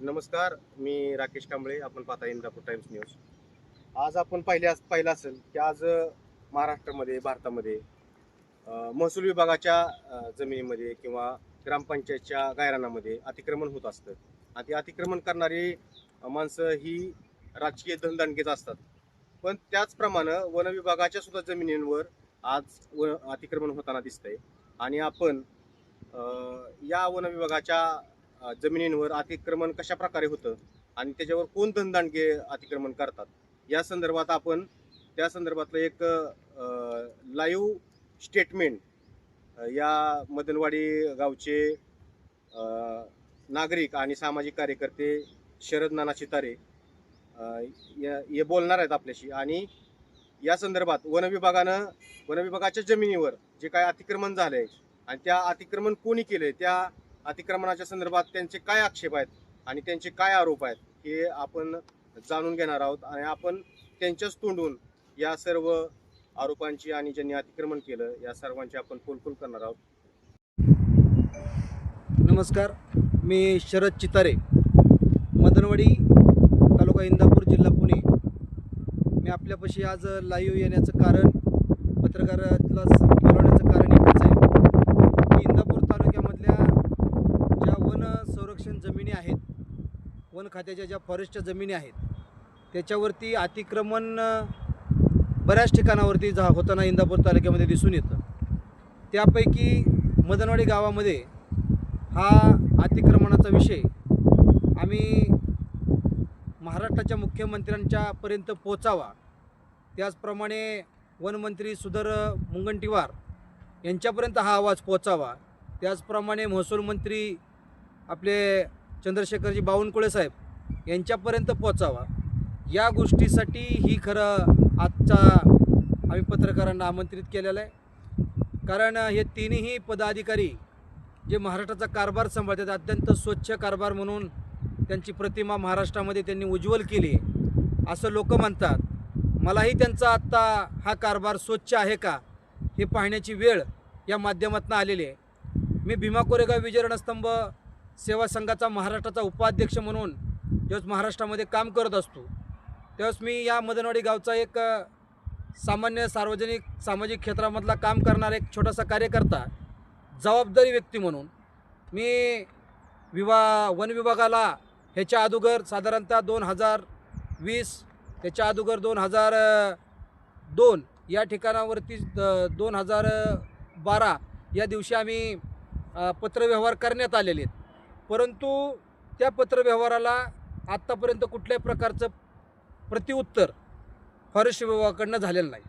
नमस्कार मी राकेश कांबळे आपण पाहता इंदापूर टाइम्स न्यूज. आज आपण पाहिले पाहिलं असेल की आज महाराष्ट्रामध्ये भारतामध्ये महसूल विभागाच्या जमिनीमध्ये किंवा ग्रामपंचायतच्या गायरानामध्ये अतिक्रमण होत असतं. आणि ती अतिक्रमण करणारी माणसं ही राजकीय धनदानकेच असतात. पण त्याचप्रमाणे वन विभागाच्या सुद्धा जमिनींवर आज व अतिक्रमण होताना दिसतंय. आणि आपण या वन विभागाच्या जमिनींवर अतिक्रमण कशा प्रकारे होतं आणि त्याच्यावर कोण धनदांडगे अतिक्रमण करतात? या संदर्भात आपण त्या संदर्भातलं एक लाईव्ह स्टेटमेंट या मदनवाडी गावचे नागरिक आणि सामाजिक कार्यकर्ते शरद नाना चितारे या- हे बोलणार आहेत आपल्याशी. आणि या संदर्भात वनविभागानं वनविभागाच्या जमिनीवर जे काय अतिक्रमण झालंय आणि त्या अतिक्रमण कोणी केलंय? त्या अतिक्रमणाच्या संदर्भात त्यांचे काय आक्षेप आहेत आणि त्यांचे काय आरोप आहेत हे आपण जाणून घेणार आहोत आणि आपण त्यांच्याच तोंडून या सर्व आरोपांची आणि ज्यांनी अतिक्रमण केलं या सर्वांची आपण पोलखोल करणार आहोत. नमस्कार मी शरद चितारे मदनवाडी तालुका इंदापूर जिल्हा पुणे. मी आपल्यापाशी आज लाईव्ह येण्याचं कारण पत्रकारातला बोलवण्याचं कारण एकच आहे की इंदापूर तालुक्यामधल्या ज्या वन संरक्षण जमिनी आहेत वन खात्याच्या ज्या फॉरेस्टच्या जमिनी आहेत त्याच्यावरती अतिक्रमण बऱ्याच ठिकाणावरती जा होताना इंदापूर तालुक्यामध्ये दिसून येतं. त्यापैकी मदनवाडी गावामध्ये हा अतिक्रमणाचा विषय आम्ही महाराष्ट्राच्या मुख्यमंत्र्यांच्यापर्यंत पोचावा. त्याचप्रमाणे वनमंत्री सुधर मुंगंटीवार यांच्यापर्यंत हा आवाज पोचावा. त्याचप्रमाणे महसूल मंत्री आपले चंद्रशेखरजी बावनकुळे साहेब यांच्यापर्यंत पोचावा या गोष्टीसाठी ही खरं आजचा आम्ही पत्रकारांना आमंत्रित केलेलं आहे. कारण हे तिन्ही पदाधिकारी जे महाराष्ट्राचा कारभार सांभाळतात अत्यंत स्वच्छ कारभार म्हणून त्यांची प्रतिमा महाराष्ट्रामध्ये त्यांनी उज्ज्वल केली असं लोक म्हणतात मलाही त्यांचा आत्ता हा कारभार स्वच्छ आहे का हे पाहण्याची वेळ या माध्यमातून आलेली आहे. मी भीमा कोरेगाव विजयरणस्तंभ सेवा संघाचा महाराष्ट्राचा उपाध्यक्ष म्हणून जेव्हा महाराष्ट्रामध्ये काम करत असतो. तेव्हाच मी या मदनवाडी गावचा एक सामान्य सार्वजनिक सामाजिक क्षेत्रामधला काम करणारा एक छोटासा कार्यकर्ता जबाबदारी व्यक्ती म्हणून मी विवा वन विभागाला ह्याच्या अगोदर साधारणतः दोन हजार वीस त्याच्या अगोदर दोन हजार दोन या ठिकाणावरती दोन हजार बारा या दिवशी आम्ही पत्रव्यवहार करण्यात आलेले आहेत. परंतु त्या पत्रव्यवहाराला आत्तापर्यंत कुठल्याही प्रकारचं प्रतिउत्तर फॉरेस्ट विभागाकडनं झालेलं नाही.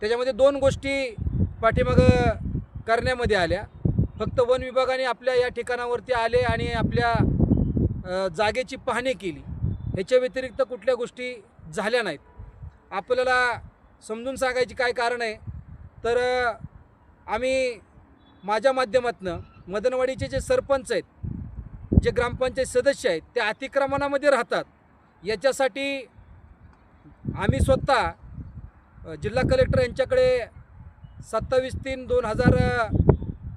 त्याच्यामध्ये दोन गोष्टी पाठीमागं करण्यामध्ये आल्या. फक्त वन विभागाने आपल्या या ठिकाणावरती आले आणि आपल्या जागेची पाहणी केली. ह्याच्या व्यतिरिक्त कुठल्या गोष्टी झाल्या नाहीत. आपल्याला समजून सांगायची काय कारण आहे? तर आम्ही माझ्या माध्यमातनं मदनवाडीचे जे सरपंच आहेत जे ग्रामपंचायत सदस्य आहेत ते अतिक्रमणामध्ये राहतात. याच्यासाठी आम्ही स्वतः जिल्हा कलेक्टर यांच्याकडे सत्तावीस तीन दोन हजार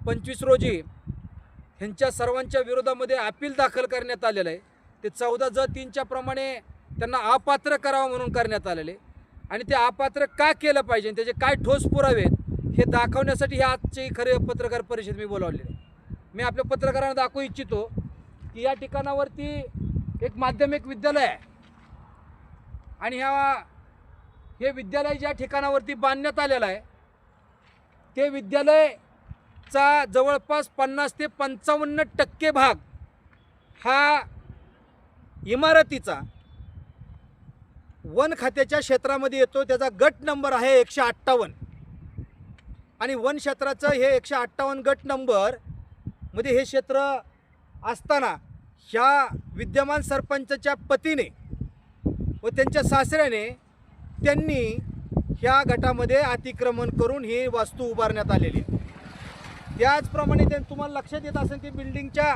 पंचवीस रोजी ह्यांच्या सर्वांच्या विरोधामध्ये अपील दाखल करण्यात आलेलं आहे. ते चौदा ज तीनच्या प्रमाणे त्यांना अपात्र करावं म्हणून करण्यात आलेले आणि ते अपात्र का केलं पाहिजे आणि त्याचे काय ठोस पुरावे हे दाखवण्यासाठी ही आजची खरे पत्रकार परिषद मी बोलावलेली मी आपल्या पत्रकारांना दाखवू इच्छितो की या ठिकाणावरती एक माध्यमिक विद्यालय आहे. आणि ह्या हे विद्यालय ज्या ठिकाणावरती बांधण्यात आलेलं आहे ते विद्यालयचा जवळपास पन्नास ते पंचावन्न टक्के भाग हा इमारतीचा वन खात्याच्या क्षेत्रामध्ये येतो. त्याचा गट नंबर आहे एकशे अठ्ठावन्न. आणि वन क्षेत्राचं हे एकशे अठ्ठावन्न गट नंबरमध्ये हे क्षेत्र असताना ह्या विद्यमान सरपंचाच्या पतीने व त्यांच्या सासऱ्याने त्यांनी ह्या गटामध्ये अतिक्रमण करून ही वास्तू उभारण्यात आलेली आहे. त्याचप्रमाणे त्यां तुम्हाला लक्षात येत असेल की बिल्डिंगच्या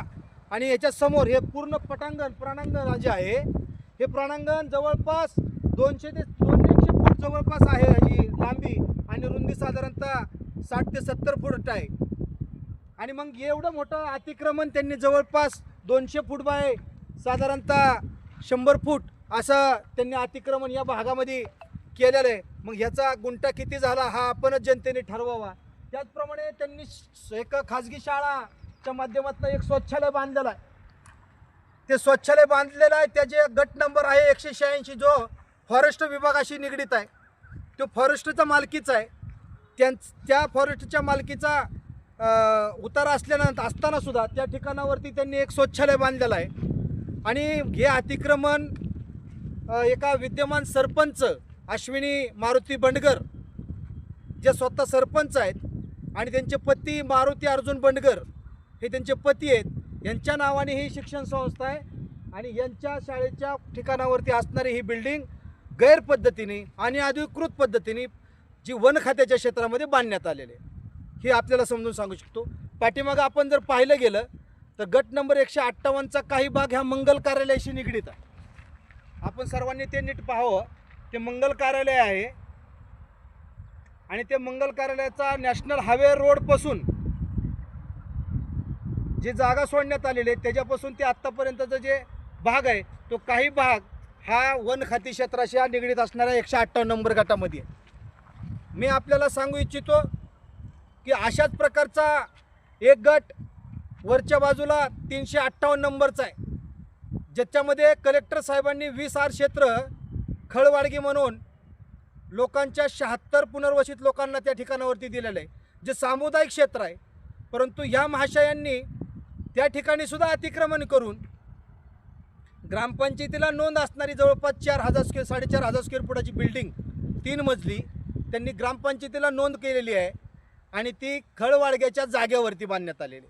आणि याच्या समोर हे पूर्ण पटांगण प्राणांगण जे आहे हे प्राणांगण जवळपास दोनशे ते दोनशे फूट जवळपास आहे ह्याची लांबी आणि रुंदी साधारणतः साठ ते सत्तर फूट आहे. आणि मग एवढं मोठं अतिक्रमण त्यांनी जवळपास दोनशे फूट बाय साधारणतः शंभर फूट असं त्यांनी अतिक्रमण या भागामध्ये केलेलं आहे. मग ह्याचा गुंटा किती झाला हा आपणच जनतेने ठरवावा. त्याचप्रमाणे त्यांनी एक खाजगी शाळाच्या माध्यमातून एक स्वच्छालय बांधलेलं आहे. ते स्वच्छालय बांधलेलं आहे. त्याचे गट नंबर आहे एकशे शहाऐंशी. जो फॉरेस्ट विभागाशी निगडीत आहे. तो फॉरेस्टचा मालकीचा आहे. त्यां त्या फॉरेस्टच्या मालकीचा उतार असल्यानंतर असताना सुद्धा त्या ठिकाणावरती त्यांनी एक शौचालय बांधलेलं आहे. आणि हे अतिक्रमण एका विद्यमान सरपंच अश्विनी मारुती बंडगर जे स्वतः सरपंच आहेत आणि त्यांचे पती मारुती अर्जुन बंडगर हे त्यांचे पती आहेत यांच्या नावाने ही शिक्षण संस्था आहे आणि यांच्या शाळेच्या ठिकाणावरती असणारी ही बिल्डिंग गैरपद्धतीने आणि अधिकृत पद्धतीने जी वन खात्याच्या क्षेत्रामध्ये बांधण्यात आलेली आहे. हे आपल्याला समजून सांगू शकतो. पाठीमागं आपण जर पाहिलं गेलं तर गट नंबर एकशे अठ्ठावन्नचा काही भाग ह्या मंगल कार्यालयाशी निगडीत आहे. आपण सर्वांनी ते नीट पाहावं. ते मंगल कार्यालय आहे. आणि ते मंगल कार्यालयाचा नॅशनल हायवे रोडपासून जी जागा सोडण्यात आलेली आहे त्याच्यापासून ते आत्तापर्यंतचा जे भाग आहे तो काही भाग हा वन खाती क्षेत्राशी निगडीत असणाऱ्या एकशे अठ्ठावन्न नंबर गटामध्ये मी आपल्याला सांगू इच्छितो की अशाच प्रकारचा एक गट वरच्या बाजूला तीनशे अठ्ठावन्न नंबरचा आहे. ज्याच्यामध्ये कलेक्टर साहेबांनी वीस आर क्षेत्र खळवाडगी म्हणून लोकांच्या शहात्तर पुनर्वसित लोकांना त्या ठिकाणावरती दिलेलं आहे. जे सामुदायिक क्षेत्र आहे परंतु ह्या महाशयांनी त्या ठिकाणी सुद्धा अतिक्रमण करून ग्रामपंचायतीला नोंद असणारी जवळपास चार हजार स्क्वेअर साडेचार हजार स्क्वेअर फुटाची बिल्डिंग तीन मजली त्यांनी ग्रामपंचायतीला नोंद केलेली आहे. आणि ती खळवाडग्याच्या जागेवरती बांधण्यात आलेली.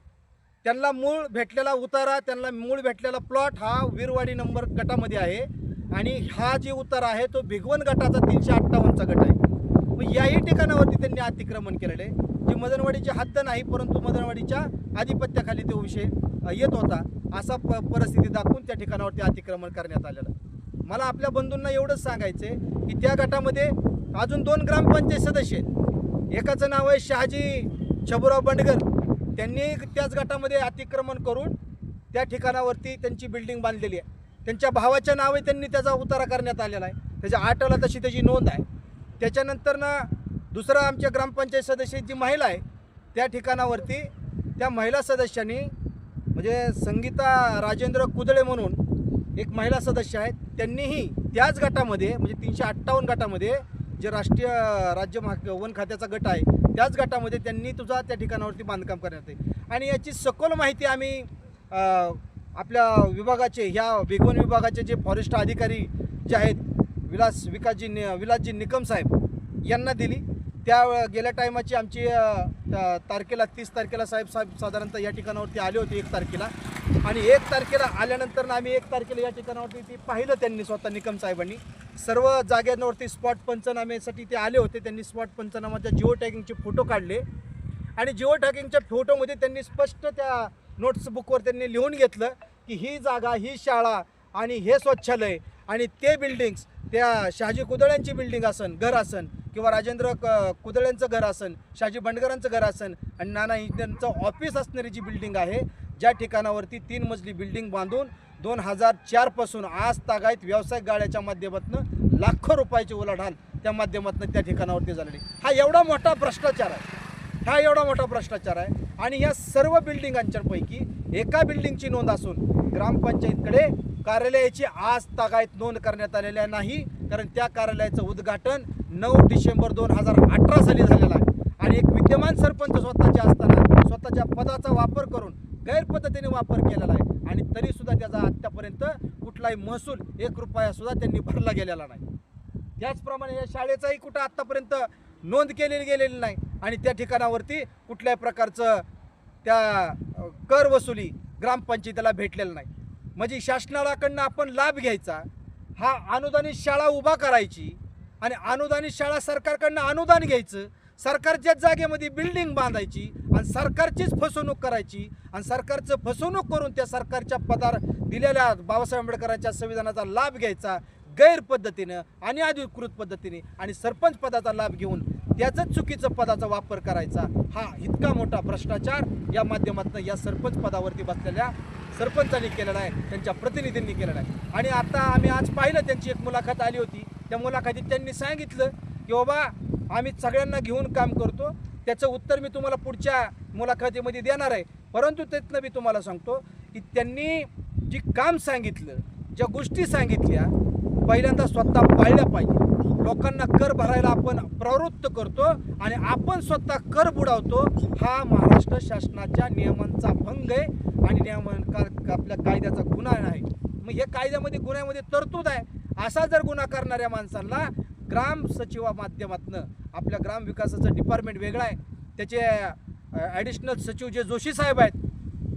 त्यांना मूळ भेटलेला उतारा त्यांना मूळ भेटलेला प्लॉट हा वीरवाडी नंबर गटामध्ये आहे. आणि हा जे उतारा आहे तो भिगवण गटाचा तीनशे अठ्ठावन्नचा गट आहे. मग याही ठिकाणावरती त्यांनी अतिक्रमण केलेलं. आहे जी मदनवाडीची हद्द नाही परंतु मदनवाडीच्या आधिपत्याखाली तो विषय येत होता. असा प परिस्थिती दाखवून त्या ठिकाणावरती अतिक्रमण करण्यात आलेलं. मला आपल्या बंधूंना एवढंच सांगायचं आहे की त्या गटामध्ये अजून दोन ग्रामपंचायत सदस्य आहेत. एकाचं नाव आहे शहाजी छबुराव बंडगर. त्यांनी त्याच गटामध्ये अतिक्रमण करून त्या ठिकाणावरती त्यांची बिल्डिंग बांधलेली आहे. त्यांच्या भावाच्या नावे त्यांनी त्याचा उतारा करण्यात आलेला आहे. त्याच्या आठला तशी त्याची नोंद आहे. त्याच्यानंतर ना दुसरा आमच्या ग्रामपंचायत सदस्य जी महिला आहे त्या ठिकाणावरती त्या महिला सदस्यांनी म्हणजे संगीता राजेंद्र कुदळे म्हणून एक महिला सदस्य आहेत त्यांनीही त्याच गटामध्ये म्हणजे तीनशे अठ्ठावन्न गटामध्ये जे राष्ट्रीय राज्य महा वन खात्याचा गट आहे त्याच गटामध्ये त्यांनी तुझा त्या ठिकाणावरती बांधकाम करण्यात येईल. आणि याची सखोल माहिती आम्ही आपल्या विभागाचे ह्या वेगवन विभागाचे जे फॉरेस्ट अधिकारी जे आहेत विलास विकासजी नि विलासजी निकम साहेब यांना दिली. त्या गेल्या टायमाची आमची तारखेला तीस तारखेला साहेब साहेब साधारणतः या ठिकाणावरती आले होते एक तारखेला. आणि एक तारखेला आल्यानंतर आम्ही एक तारखेला या ठिकाणावरती ती पाहिलं त्यांनी स्वतः निकम साहेबांनी. सर्व जाग्यांवरती स्पॉट पंचनाम्यासाठी ते आले होते. त्यांनी स्पॉट पंचनामाच्या जिओ टॅगिंगचे फोटो काढले. आणि जिओ टॅगिंगच्या फोटोमध्ये त्यांनी स्पष्ट त्या नोट्सबुकवर त्यांनी लिहून घेतलं की ही जागा ही शाळा आणि हे स्वच्छालय आणि ते बिल्डिंग्स त्या शहाजी कुदळ्यांची बिल्डिंग असन घर असन किंवा राजेंद्र क कुदळ्यांचं घर असन शहाजी बंडगरांचं घर असन आणि नाना इंजिनियरचं ऑफिस असणारी जी बिल्डिंग आहे ज्या ठिकाणावरती तीन मजली बिल्डिंग बांधून दोन हजार चारपासून आज तागायत व्यावसायिक गाड्याच्या माध्यमातून लाखो रुपयाची उलाढाल त्या माध्यमातून त्या ठिकाणावरती झालेली. हा एवढा मोठा भ्रष्टाचार आहे. हा एवढा मोठा भ्रष्टाचार आहे. आणि या सर्व बिल्डिंगांच्यापैकी एका बिल्डिंगची नोंद असून ग्रामपंचायतकडे कार्यालयाची आज तागायत नोंद करण्यात आलेल्या नाही कारण त्या कार्यालयाचं उद्घाटन नऊ डिसेंबर दोन हजार अठरा साली झालेलं आहे. आणि एक विद्यमान सरपंच स्वतःचे असताना स्वतःच्या पदाचा वापर करून गैरपद्धतीने वापर केलेला आहे. आणि तरीसुद्धा त्याचा आत्तापर्यंत कुठलाही महसूल एक रुपयासुद्धा त्यांनी भरला गेलेला नाही. त्याचप्रमाणे या शाळेचाही कुठं आत्तापर्यंत नोंद केलेली गेलेली नाही. आणि त्या ठिकाणावरती कुठल्याही प्रकारचं त्या कर वसुली ग्रामपंचायतीला भेटलेलं नाही. म्हणजे शासनाकडनं आपण लाभ घ्यायचा हा अनुदानित शाळा उभा करायची आणि अनुदानित शाळा सरकारकडनं अनुदान घ्यायचं सरकारच्याच जागेमध्ये बिल्डिंग बांधायची आणि सरकारचीच फसवणूक करायची आणि सरकारचं फसवणूक करून त्या सरकारच्या पदार दिलेल्या बाबासाहेब आंबेडकरांच्या संविधानाचा लाभ घ्यायचा गैरपद्धतीनं आणि अधिकृत पद्धतीने आणि सरपंच पदाचा लाभ घेऊन त्याचाच चुकीचं पदाचा वापर करायचा हा इतका मोठा भ्रष्टाचार या माध्यमातून या सरपंच पदावरती बसलेल्या सरपंचांनी केलेला आहे त्यांच्या प्रतिनिधींनी केलेला आहे. आणि आता आम्ही आज पाहिलं त्यांची एक मुलाखत आली होती. त्या मुलाखतीत त्यांनी सांगितलं की बाबा आम्ही सगळ्यांना घेऊन काम करतो. त्याचं उत्तर मी तुम्हाला पुढच्या मुलाखतीमध्ये देणार आहे. परंतु त्यातनं मी तुम्हाला सांगतो की त्यांनी जी काम सांगितलं ज्या गोष्टी सांगितल्या पहिल्यांदा स्वतः पाळल्या पाहिजे. लोकांना कर भरायला आपण प्रवृत्त करतो आणि आपण स्वतः कर बुडावतो हा महाराष्ट्र शासनाच्या नियमांचा भंग आहे आणि नियमन का- आपल्या कायद्याचा गुन्हा नाही. मग हे कायद्यामध्ये गुन्ह्यामध्ये तरतूद आहे. असा जर गुन्हा करणाऱ्या माणसांना ग्राम सचिवा माध्यमातनं आपल्या ग्राम विकासाचं डिपार्टमेंट वेगळं आहे. त्याचे ॲडिशनल सचिव जे जोशी साहेब आहेत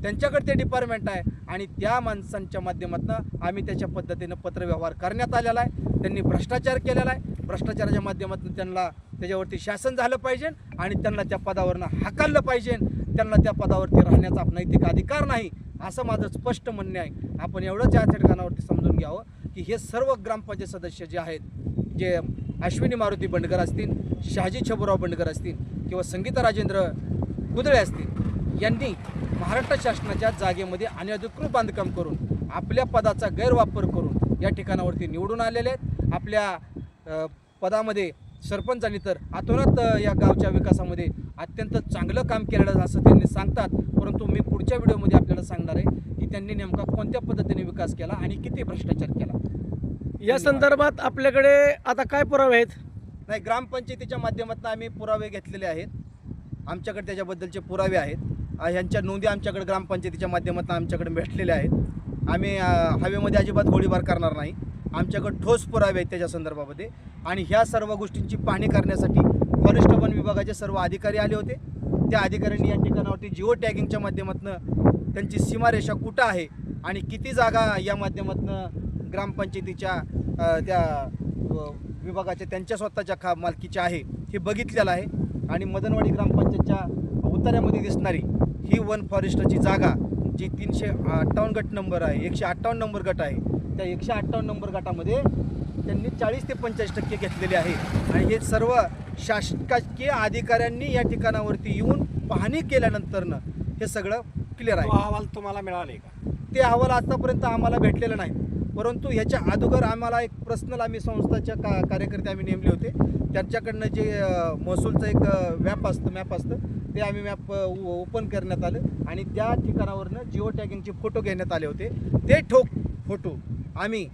त्यांच्याकडे ते डिपार्टमेंट आहे. आणि त्या माणसांच्या माध्यमातून आम्ही त्याच्या पद्धतीनं पत्रव्यवहार करण्यात आलेला आहे. त्यांनी भ्रष्टाचार केलेला आहे. भ्रष्टाचाराच्या माध्यमातून त्यांना त्याच्यावरती शासन झालं पाहिजे आणि त्यांना त्या पदावरनं हाकललं पाहिजे. त्यांना त्या पदावरती राहण्याचा नैतिक अधिकार नाही. असं माझं स्पष्ट म्हणणे आहे. आपण एवढंच या ठिकाणावरती समजून घ्यावं की हे सर्व ग्रामपंचायत सदस्य जे आहेत जे अश्विनी मारुती बंडकर असतील शहाजी छबुराव बंडकर असतील किंवा संगीता राजेंद्र कुदळे असतील यांनी महाराष्ट्र शासनाच्या जागेमध्ये अनधिकृत बांधकाम करून आपल्या पदाचा गैरवापर करून या ठिकाणावरती निवडून आलेले आहेत. आपल्या पदामध्ये सरपंचांनी तर अतोनात या गावच्या विकासामध्ये अत्यंत चांगलं काम केलेलं असं त्यांनी सांगतात. परंतु मी पुढच्या व्हिडिओमध्ये आपल्याला सांगणार आहे की त्यांनी नेमका कोणत्या पद्धतीने विकास केला आणि किती भ्रष्टाचार केला. या संदर्भात आपल्याकडे आता काय पुरावे आहेत? नाही ग्रामपंचायतीच्या माध्यमातून आम्ही पुरावे घेतलेले आहेत. आमच्याकडे त्याच्याबद्दलचे पुरावे आहेत. ह्यांच्या नोंदी आमच्याकडे ग्रामपंचायतीच्या माध्यमातून आमच्याकडे भेटलेल्या आहेत. आम्ही हवेमध्ये अजिबात गोळीबार करणार नाही. आमच्याकडे ठोस पुरावे आहेत त्याच्या संदर्भामध्ये. आणि ह्या सर्व गोष्टींची पाहणी करण्यासाठी फॉरेस्ट वन विभागाचे सर्व अधिकारी आले होते. त्या अधिकाऱ्यांनी या ठिकाणावरती जिओ टॅगिंगच्या माध्यमातून त्यांची सीमारेषा कुठं आहे आणि किती जागा या माध्यमातून ग्रामपंचायतीच्या त्या विभागाच्या त्यांच्या स्वतःच्या खा मालकीच्या आहे हे बघितलेलं आहे. आणि मदनवाडी ग्रामपंचायतच्या उत्तरामध्ये दिसणारी ही वन फॉरेस्टची जागा जी तीनशे अठ्ठावन्न गट नंबर आहे एकशे अठ्ठावन्न नंबर गट आहे त्या एकशे अठ्ठावन्न नंबर गटामध्ये त्यांनी चाळीस ते पंचेचाळीस टक्के घेतलेले आहे. आणि हे सर्व शासकीय अधिकाऱ्यांनी या ठिकाणावरती येऊन पाहणी केल्यानंतरनं हे सगळं क्लिअर आहे. अहवाल तुम्हाला मिळाले का? ते अहवाल आतापर्यंत आम्हाला भेटलेलं नाही. परंतु ह्याच्या अगोदर आम्हाला एक पर्सनल आम्ही संस्थाच्या का कार्यकर्ते आम्ही नेमले होते. त्यांच्याकडनं जे महसूलचं एक मॅप असतं मॅप असतं ते आम्ही मॅप ओपन करण्यात आलं. आणि त्या ठिकाणावरनं जिओ टॅगिंगचे फोटो घेण्यात आले होते. ते ठोक फोटो आम्ही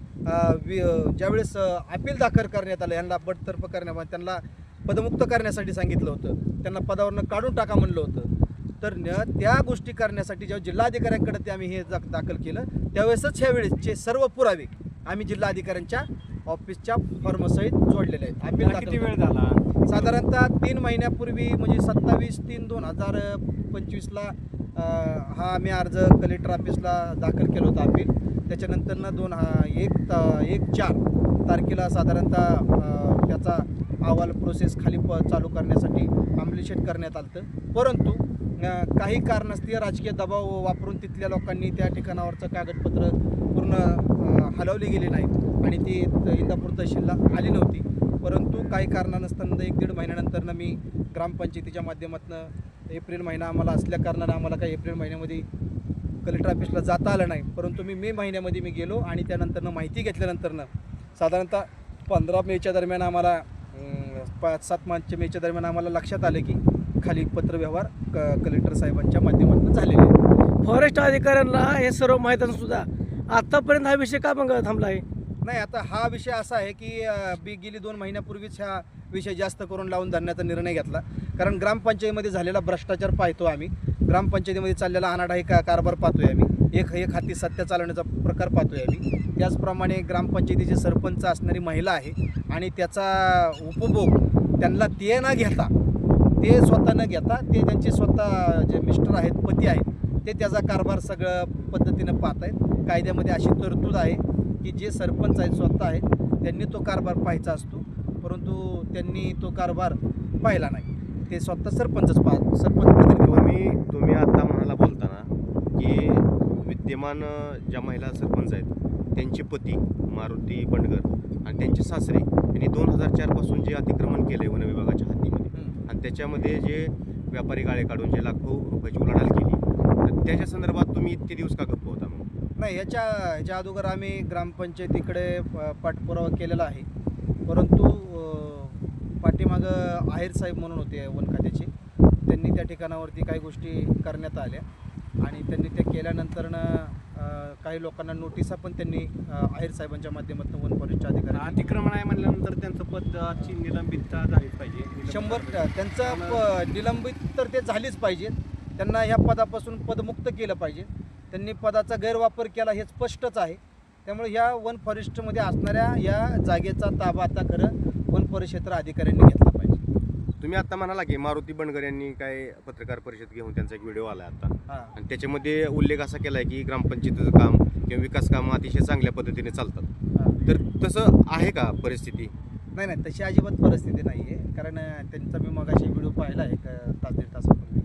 वि- ज्यावेळेस अपील दाखल करण्यात आलं यांना बडतर्फ करण्यात त्यांना पदमुक्त करण्यासाठी सांगितलं होतं. त्यांना पदावरनं काढून टाका म्हणलं होतं. तर त्या गोष्टी करण्यासाठी जेव्हा जिल्हाधिकाऱ्यांकडे ते आम्ही हे दाखल केलं त्यावेळेसच ह्या वेळेसचे सर्व पुरावे आम्ही जिल्हाधिकाऱ्यांच्या ऑफिसच्या फॉर्मसहित जोडलेले आहेत. अपील किती वेळ झाला? साधारणतः तीन महिन्यापूर्वी म्हणजे सत्तावीस तीन दोन हजार पंचवीसला हा आम्ही अर्ज कलेक्टर ऑफिसला दाखल केला होता अपील. त्याच्यानंतरनं दोन हा एक त एक चार तारखेला साधारणतः त्याचा अहवाल प्रोसेस खाली प चालू करण्यासाठी आंबलिशेट करण्यात आलं. परंतु काही कारणस्तीय राजकीय दबाव वापरून तिथल्या लोकांनी त्या ठिकाणावरचं कागदपत्र पूर्ण हलवली गेली नाहीत. आणि ती इंदापूर तहसीलला आली नव्हती. परंतु काही कारणानसताना एक दीड महिन्यानंतरनं मी ग्रामपंचायतीच्या माध्यमातून एप्रिल महिना आम्हाला असल्या कारणानं आम्हाला काही एप्रिल महिन्यामध्ये कलेक्टर ऑफिसला जाता आलं नाही. परंतु मी मे महिन्यामध्ये मी गेलो आणि त्यानंतरनं माहिती घेतल्यानंतरनं साधारणतः पंधरा मेच्या दरम्यान आम्हाला पाच सात मार्चच्या मेच्या दरम्यान आम्हाला लक्षात आलं की खाली पत्रव्यवहार क कलेक्टर साहेबांच्या माध्यमातून झालेले. फॉरेस्ट अधिकाऱ्यांना हे सर्व माहीत असून सुद्धा आतापर्यंत हा विषय का मग थांबला आहे? नाही आता हा विषय असा आहे की बी गेली दोन महिन्यापूर्वीच हा विषय जास्त करून लावून धरण्याचा निर्णय घेतला. कारण ग्रामपंचायतीमध्ये झालेला भ्रष्टाचार पाहतो आम्ही. ग्रामपंचायतीमध्ये चाललेला अनाडा हे का कारभार पाहतोय आम्ही. एक एक हाती सत्य चालवण्याचा प्रकार पाहतोय आम्ही. त्याचप्रमाणे ग्रामपंचायतीचे सरपंच असणारी महिला आहे आणि त्याचा उपभोग त्यांना ते न घेता ते स्वतः न घेता ते त्यांचे स्वतः जे मिस्टर आहेत पती आहेत ते त्याचा कारभार सगळं पद्धतीनं पाहत आहेत कायद्यामध्ये अशी तरतूद आहे की जे सरपंच आहेत स्वतः आहेत त्यांनी तो कारभार पाहायचा असतो. परंतु त्यांनी तो कारभार पाहिला नाही. ते स्वतः सरपंचच पाहत सरपंच प्रतिनिधी तुम्ही तुम्ही आता म्हणाला बोलताना की विद्यमान ज्या महिला सरपंच आहेत त्यांचे पती मारुती बंडगर आणि त्यांचे सासरे यांनी दोन हजार चारपासून जे अतिक्रमण केलं आहे वन विभागाच्या हद्दीमध्ये त्याच्यामध्ये जे व्यापारी गाळे काढून जे लाखो रुपयाची उलाढाल केली तर त्याच्या संदर्भात तुम्ही इतके दिवस का गप्प होता मग? नाही याच्या ह्याच्या अगोदर आम्ही ग्रामपंचायतीकडे प- पाठपुरावा केलेला आहे. परंतु पाठीमागं आहेर साहेब म्हणून होते वन खात्याचे. त्यांनी त्या ठिकाणावरती काही गोष्टी करण्यात आल्या आणि त्यांनी त्या केल्यानंतरनं काही लोकांना नोटिसा पण त्यांनी आहेर साहेबांच्या माध्यमातून वन फॉरेस्टच्या अधिकारी अतिक्रमण आहे म्हणल्यानंतर त्यांचं पदाची निलंबितता झालीच पाहिजे. निलंबित शंभर. त्यांचं प- निलंबित तर ते झालीच पाहिजे. त्यांना ह्या पदापासून पदमुक्त केलं पाहिजे. त्यांनी पदाचा गैरवापर केला हे स्पष्टच आहे. त्यामुळे ह्या वन फॉरेस्टमध्ये असणाऱ्या या जागेचा ताबा आता खरं वन परिक्षेत्र अधिकाऱ्यांनी घेतला. तुम्ही आता म्हणाला की मारुती बनगर यांनी काय पत्रकार परिषद घेऊन त्यांचा एक व्हिडिओ आला आता. हां. आणि त्याच्यामध्ये उल्लेख असा केला आहे की ग्रामपंचायतीचं काम किंवा विकास कामं अतिशय चांगल्या पद्धतीने चालतात. हां. तर तसं आहे का परिस्थिती? नाही नाही तशी अजिबात परिस्थिती नाही आहे कारण अं, त्यांचा मी मगाशी व्हिडिओ पाहिला एक अं, तास दीड तासापूर्वी.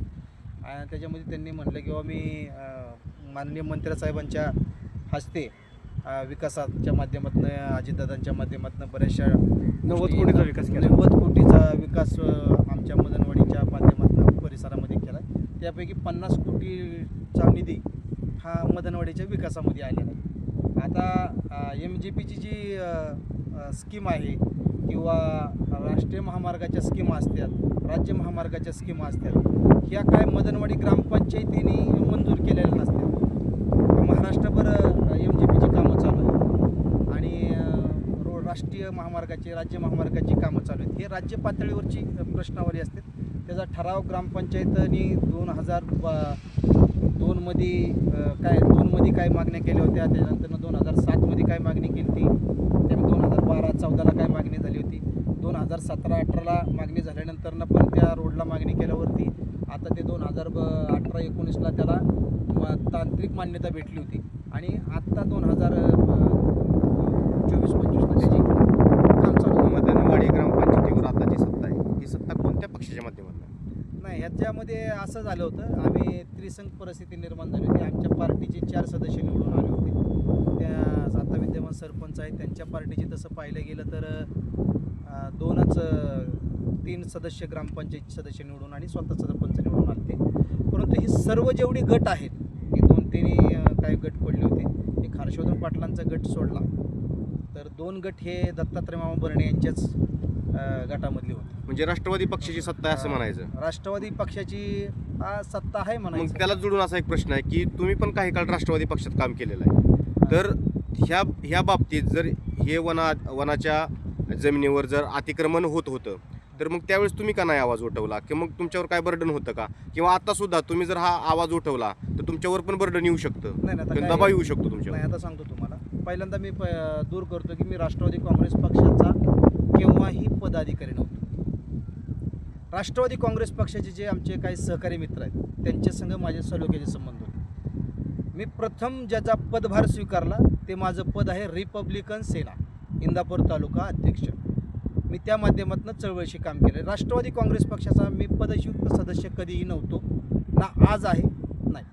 आणि त्याच्यामध्ये त्यांनी म्हटलं की बाबा मी अं, माननीय मंत्र्यासाहेबांच्या हस्ते विकासाच्या माध्यमातून अजितदादांच्या माध्यमातून बऱ्याचशा नव्वद कोटीचा विकास केला. नव्वद कोटीचा विकास आमच्या मदनवाडीच्या माध्यमातून परिसरामध्ये केला. त्यापैकी पन्नास कोटीचा निधी हा मदनवाडीच्या विकासामध्ये आलेला आहे. आता एम जी पीची जी स्कीम आहे किंवा राष्ट्रीय महामार्गाच्या स्कीमा असतात राज्य महामार्गाच्या स्कीमा असतात ह्या काय मदनवाडी ग्रामपंचायतीने मंजूर केलेल्या नसतात. महाराष्ट्रभर एम जी पीची कामं चालू आहेत आणि अ, रो राष्ट्रीय महामार्गाची राज्य महामार्गाची कामं चालू आहेत. हे राज्य पातळीवरची प्रश्नावली असते. त्याचा ठराव ग्रामपंचायतनी दोन हजार दोनमध्ये काय दोनमध्ये काय मागण्या केल्या होत्या त्यानंतर दोन हजार सातमध्ये काय मागणी केली होती त्यामुळे दोन हजार बारा चौदाला काय मागणी झाली होती दोन हजार सतरा अठराला मागणी झाल्यानंतरनं पण त्या रोडला मागणी केल्यावरती आता ते दोन हजार ब अठरा एकोणीसला त्याला तांत्रिक मान्यता भेटली होती. आणि आत्ता दोन हजार चोवीस पंचवीसला त्याची काम चालू. मदनवाडी ग्रामपंचायतीवर आता जी सत्ता आहे. ही सत्ता कोणत्या पक्षाच्या माध्यमातून? नाही ह्याच्यामध्ये असं झालं होतं. आम्ही त्रिसंग परिस्थिती निर्माण झाली होती. आमच्या पार्टीचे चार सदस्य निवडून आले होते. त्या आता विद्यमान सरपंच आहेत. त्यांच्या पार्टीचे तसं पाहिलं गेलं तर अं, दोनच अं, तीन सदस्य ग्रामपंचायत सदस्य निवडून आणि स्वतः सरपंच निवडून आले ते परंतु ही सर्व जेवढी गट आहेत हे दोन तिन्ही अं, काही गट पडले होते. एक हर्षवर्धन पाटलांचा गट सोडला. तर दोन गट हे दत्तात्रय मामा बर्णे यांच्याच अं, गटामधले होते. म्हणजे राष्ट्रवादी पक्षाची सत्ता आहे असं म्हणायचं. राष्ट्रवादी पक्षाची आ, सत्ता आहे मग म्हणायचं त्याला जोडून असा एक प्रश्न आहे की तुम्ही पण काही काळ राष्ट्रवादी पक्षात काम केलेलं आहे. तर ह्या ह्या बाबतीत जर हे वना वनाच्या जमिनीवर जर अतिक्रमण होत होतं तर मग त्यावेळेस तुम्ही का नाही आवाज उठवला? किंवा मग तुमच्यावर काय बर्डन होतं का? किंवा आता सुद्धा तुम्ही जर हा आवाज उठवला तर तुमच्यावर पण बर्डन येऊ शकतं? नाही नाही, आता किंवा काय- दबाव येऊ शकतो तुमच्यावर? नाही आता सांगतो तुम्हाला. पहिल्यांदा मी प दूर करतो की मी राष्ट्रवादी काँग्रेस पक्षाचा केव्हाही पदाधिकारी नव्हतो. राष्ट्रवादी काँग्रेस पक्षाचे जे आमचे काही सहकारी मित्र आहेत त्यांच्या माझ्या माझे सलोख्याचे संबंध होते. मी प्रथम ज्याचा पदभार स्वीकारला ते माझं पद आहे रिपब्लिकन सेना इंदापूर तालुका अध्यक्ष. मी त्या माध्यमातून चळवळीशी काम केलं. राष्ट्रवादी काँग्रेस पक्षाचा मी पदयुक्त सदस्य कधीही नव्हतो ना आज आहे नाही.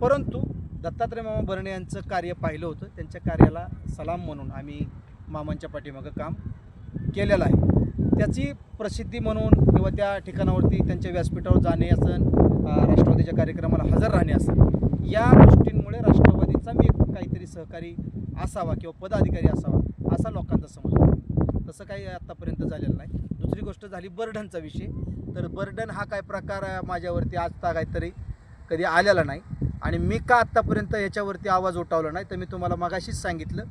परंतु दत्तात्रय मामा बर्णे यांचं कार्य पाहिलं होतं. त्यांच्या कार्याला सलाम म्हणून आम्ही मामांच्या पाठीमागं काम केलेलं आहे. त्याची प्रसिद्धी म्हणून किंवा त्या ठिकाणावरती त्यांच्या व्यासपीठावर जाणे असन राष्ट्रवादीच्या कार्यक्रमाला हजर राहणे असं या गोष्टींमुळे राष्ट्रवादीचा मी काहीतरी सहकारी असावा किंवा पदाधिकारी असावा असा लोकांचा समज होता. तसं काही आत्तापर्यंत झालेलं नाही. दुसरी गोष्ट झाली बर्डनचा विषय. तर बर्डन हा काय प्रकार माझ्यावरती आजता काहीतरी कधी आलेला नाही. आणि मी का आत्तापर्यंत याच्यावरती आवाज उठावला नाही तर मी तुम्हाला मगाशीच सांगितलं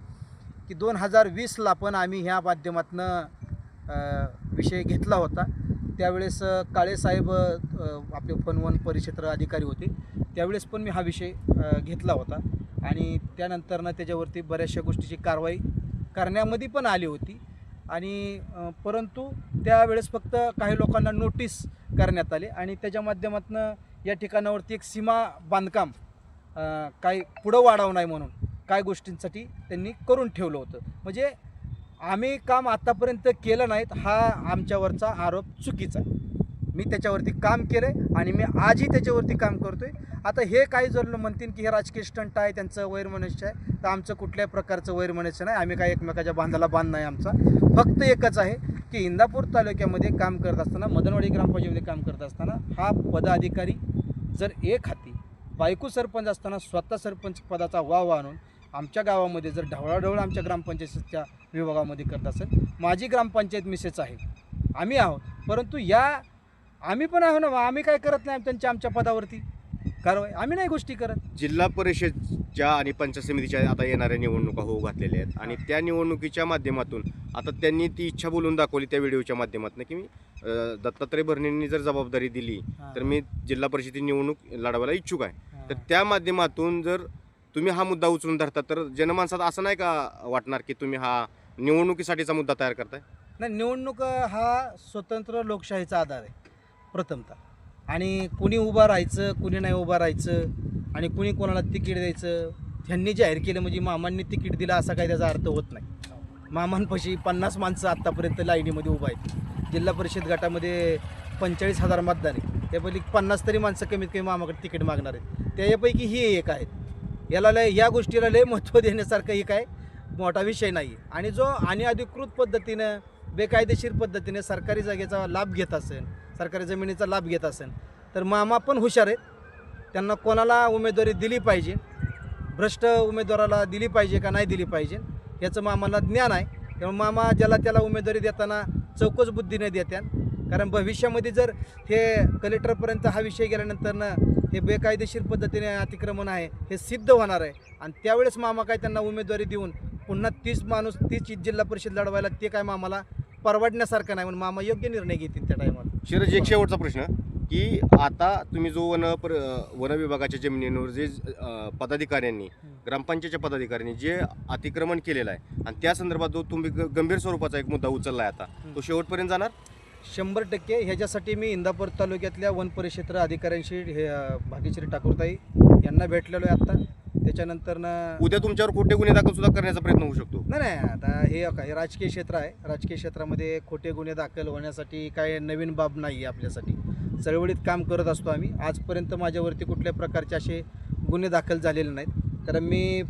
की दोन हजार वीसला पण आम्ही ह्या माध्यमातनं विषय घेतला होता. त्यावेळेस काळेसाहेब आपले फनवन परिक्षेत्र अधिकारी होते. त्यावेळेस पण मी हा विषय घेतला होता. आणि त्यानंतरनं त्याच्यावरती बऱ्याचशा गोष्टीची कारवाई करण्यामध्ये पण आली होती. आणि परंतु त्यावेळेस फक्त काही लोकांना नोटीस करण्यात आले आणि त्याच्या माध्यमातून या ठिकाणावरती एक सीमा बांधकाम काही पुढं वाढावं नाही म्हणून काय गोष्टींसाठी त्यांनी करून ठेवलं होतं. म्हणजे आम्ही काम आत्तापर्यंत केलं नाहीत हा आमच्यावरचा आरोप चुकीचा आहे. मी त्याच्यावरती काम केलं आहे आणि मी आजही त्याच्यावरती काम करतो आहे आता हे काही जर म्हणतील की हे राजकीय स्टंट आहे त्यांचं वैरमनुष्य आहे तर आमचं कुठल्याही प्रकारचं वैरमनुष्य नाही. आम्ही काही एकमेकाच्या बांधाला बांध नाही आमचा. फक्त एकच आहे की इंदापूर तालुक्यामध्ये काम करत असताना मदनवाडी ग्रामपंचायतीमध्ये काम करत असताना हा पदाधिकारी जर एक हाती बायको सरपंच असताना स्वतः सरपंच पदाचा वाव आणून आमच्या गावामध्ये जर ढवळाढवळ आमच्या ग्रामपंचायतीच्या विभागामध्ये करत असेल माझी ग्रामपंचायत मिसेस आहे. आम्ही आहोत. परंतु या आम्ही पण आहो ना आम्ही काय करत नाही त्यांच्या आमच्या पदावरती? कारवाई आम्ही नाही गोष्टी करत. जिल्हा परिषदच्या आणि पंचायत समितीच्या आता येणाऱ्या निवडणुका होऊ घातलेल्या आहेत. आणि त्या निवडणुकीच्या माध्यमातून आता त्यांनी ती इच्छा बोलून दाखवली त्या व्हिडिओच्या माध्यमातून की मी दत्तात्रय भरणेंनी जर जबाबदारी दिली तर मी जिल्हा परिषदेची निवडणूक लढवायला इच्छुक आहे. तर त्या माध्यमातून जर तुम्ही हा मुद्दा उचलून धरता तर जनमानसात असं नाही का वाटणार की तुम्ही हा निवडणुकीसाठीचा मुद्दा तयार करताय? नाही निवडणूक हा स्वतंत्र लोकशाहीचा आधार आहे प्रथमतः. आणि कुणी उभं राहायचं कुणी नाही उभं राहायचं आणि कुणी कोणाला तिकीट द्यायचं ह्यांनी जाहीर केलं म्हणजे मामांनी तिकीट दिलं असा काही त्याचा अर्थ होत नाही. मामांपाशी पन्नास माणसं आत्तापर्यंत लाईनीमध्ये उभं आहेत. जिल्हा परिषद गटामध्ये पंचेचाळीस हजार मतदान आहे. त्यापैकी पन्नास तरी माणसं कमीत कमी मामाकडे तिकीट मागणार आहेत. त्यापैकी ही एक आहेत. याला लय या गोष्टीला लय महत्त्व देण्यासारखं एक आहे. मोठा विषय नाही आहे आणि जो आणि अधिकृत पद्धतीनं बेकायदेशीर पद्धतीने सरकारी जागेचा लाभ घेत असेल सरकारी जमिनीचा लाभ घेत असेल तर मामा पण हुशार आहेत. त्यांना कोणाला उमेदवारी दिली पाहिजे भ्रष्ट उमेदवाराला दिली पाहिजे का नाही दिली पाहिजे याचं मामाला ज्ञान आहे. त्यामुळे मामा ज्याला त्याला उमेदवारी देताना चौकस बुद्धीने देत्यान कारण भविष्यामध्ये जर हे कलेक्टरपर्यंत हा विषय गेल्यानंतरनं हे बेकायदेशीर पद्धतीने अतिक्रमण आहे हे सिद्ध होणार आहे. आणि त्यावेळेस मामा काय त्यांना उमेदवारी देऊन पुन्हा तीस माणूस तीस जिल्हा परिषद लढवायला ते काय मामाला परवडण्यासारखं नाही म्हणून मामा योग्य निर्णय घेतील त्या टायमाला शिरज एक शेवटचा प्रश्न. की आता तुम्ही जो वन पर वन विभागाच्या जमिनींवर जे पदाधिकाऱ्यांनी ग्रामपंचायतच्या पदाधिकाऱ्यांनी जे अतिक्रमण केलेलं आहे आणि त्या संदर्भात जो तुम्ही गंभीर स्वरूपाचा एक मुद्दा उचलला आहे आता तो शेवटपर्यंत जाणार? शंभर टक्के ह्याच्यासाठी मी इंदापूर तालुक्यातल्या वन परिक्षेत्र अधिकाऱ्यांशी हे अ, भाग्यश्री ठाकूरताई यांना भेटलेलो आहे आत्ता. त्याच्यानंतरनं उद्या तुमच्यावर खोटे गुन्हे दाखल सुद्धा करण्याचा प्रयत्न होऊ शकतो. नाही नाही आता हे काय हे राजकीय क्षेत्र आहे. राजकीय क्षेत्रामध्ये खोटे गुन्हे दाखल होण्यासाठी काय नवीन बाब नाही आहे आपल्यासाठी. चळवळीत काम करत असतो आम्ही. आजपर्यंत माझ्यावरती कुठल्या प्रकारचे असे गुन्हे दाखल झालेले नाहीत. कारण मी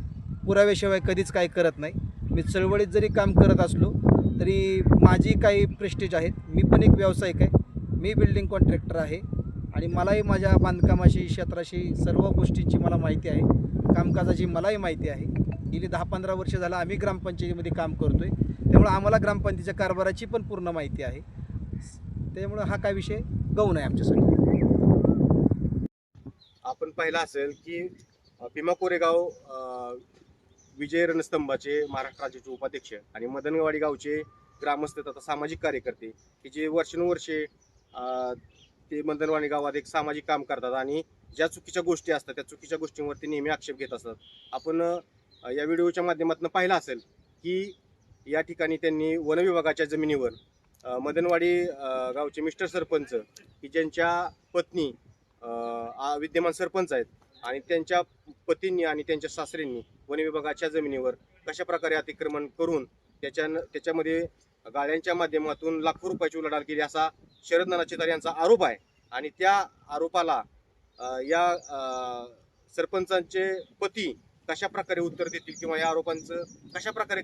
पुराव्याशिवाय कधीच काय करत नाही. मी चळवळीत जरी काम करत असलो तरी माझी काही प्रेस्टेज आहेत. मी पण एक व्यावसायिक आहे. मी बिल्डिंग कॉन्ट्रॅक्टर आहे. आणि मलाही माझ्या बांधकामाशी क्षेत्राशी सर्व गोष्टींची मला माहिती आहे. कामकाजाची मलाही माहिती आहे. गेली दहा पंधरा वर्ष झालं आम्ही ग्रामपंचायतीमध्ये काम करतो आहे त्यामुळं आम्हाला ग्रामपंचायतीच्या कारभाराची पण पूर्ण माहिती आहे. त्यामुळं हा काय विषय गौण आहे आमच्यासाठी. आपण पाहिलं असेल की भीमा कोरेगाव विजय रणस्तंभाचे महाराष्ट्र राज्याचे उपाध्यक्ष आणि मदनवाडी गावचे ग्रामस्थ तथा सामाजिक कार्यकर्ते की जे वर्षानुवर्षे ते मदनवाडी गावात एक सामाजिक काम करतात आणि ज्या चुकीच्या गोष्टी असतात त्या चुकीच्या गोष्टींवरती नेहमी आक्षेप घेत असतात. आपण या व्हिडिओच्या माध्यमातून पाहिलं असेल की या ठिकाणी त्यांनी वनविभागाच्या जमिनीवर मदनवाडी गावचे मिस्टर सरपंच की ज्यांच्या पत्नी आ- विद्यमान सरपंच आहेत आणि त्यांच्या पतींनी आणि त्यांच्या सासऱ्यांनी वन विभागाच्या जमिनीवर कशा प्रकारे अतिक्रमण करून त्याच्या त्याच्यामध्ये गाड्यांच्या माध्यमातून लाखो रुपयाची उलाढाल केली असा शरद नाना चितार यांचा आरोप आहे. आणि त्या आरोपाला या सरपंचांचे पती कशा प्रकारे उत्तर देतील किंवा या आरोपांचं कशा प्रकारे